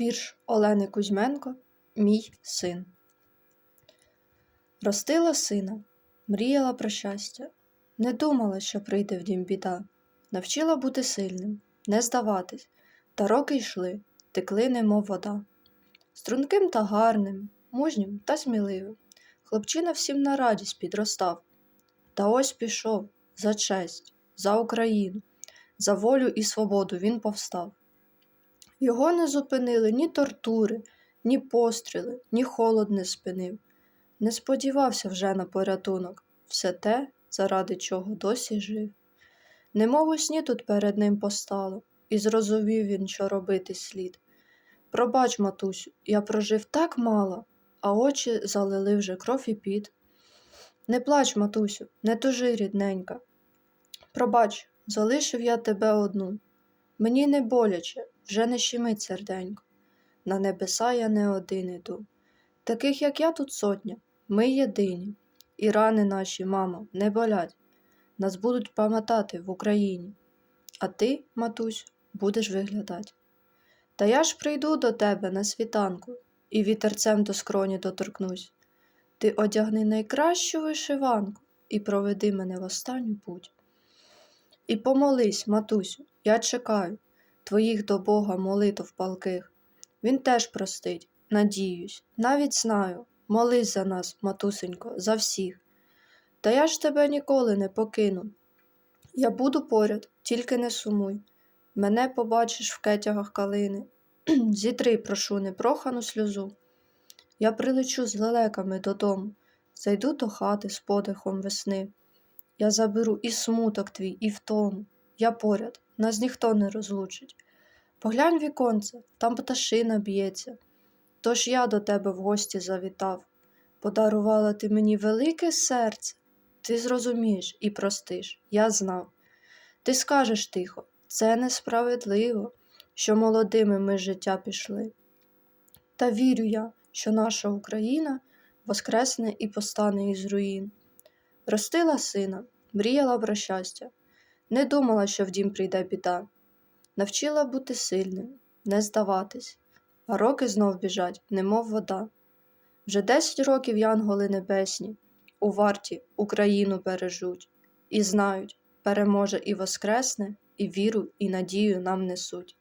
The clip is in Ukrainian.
Вірш Олени Кузьменко Мій син. Ростила сина, мріяла про щастя, не думала, що прийде в дім біда, навчила бути сильним, не здаватись, та роки йшли, текли, немов вода. Струнким та гарним, мужнім та сміливим, хлопчина всім на радість підростав. Та ось пішов за честь, за Україну, за волю і свободу він повстав. Його не зупинили ні тортури, ні постріли, ні холод не спинив. Не сподівався вже на порятунок, все те, заради чого досі жив. Немов у сні тут перед ним постало, і зрозумів він, що робити слід. Пробач, матусю, я прожив так мало, а очі залили вже кров і піт. Не плач, матусю, не тужи, рідненька. Пробач, залишив я тебе одну. Мені не боляче, вже не щемить серденько. На небеса я не один іду. Таких, як я, тут сотня, ми єдині, і рани наші, мамо, не болять. Нас будуть пам'ятати в Україні. А ти, матусь, будеш виглядати. Та я ж прийду до тебе на світанку і вітерцем до скроні доторкнусь. Ти одягни найкращу вишиванку і проведи мене в останню путь. І помолись, матусю, я чекаю твоїх до Бога молитв палких. Він теж простить, надіюсь, навіть знаю. Молись за нас, матусенько, за всіх. Та я ж тебе ніколи не покину. Я буду поряд, тільки не сумуй. Мене побачиш в кетягах калини. Зітри, прошу, непрохану сльозу. Я прилечу з лелеками додому, зайду до хати з подихом весни. Я заберу і смуток твій, і втому. Я поряд, нас ніхто не розлучить. Поглянь віконце, там пташина б'ється. Тож я до тебе в гості завітав. Подарувала ти мені велике серце. Ти зрозумієш і простиш, я знав. Ти скажеш тихо, це несправедливо, що молодими ми з життя пішли. Та вірю я, що наша Україна воскресне і постане із руїн. Ростила сина, мріяла про щастя, не думала, що в дім прийде біда, навчила бути сильним, не здаватись, а роки знов біжать, немов вода. Вже десять років янголи небесні у варті Україну бережуть, і знають, переможе і воскресне, і віру, і надію нам несуть.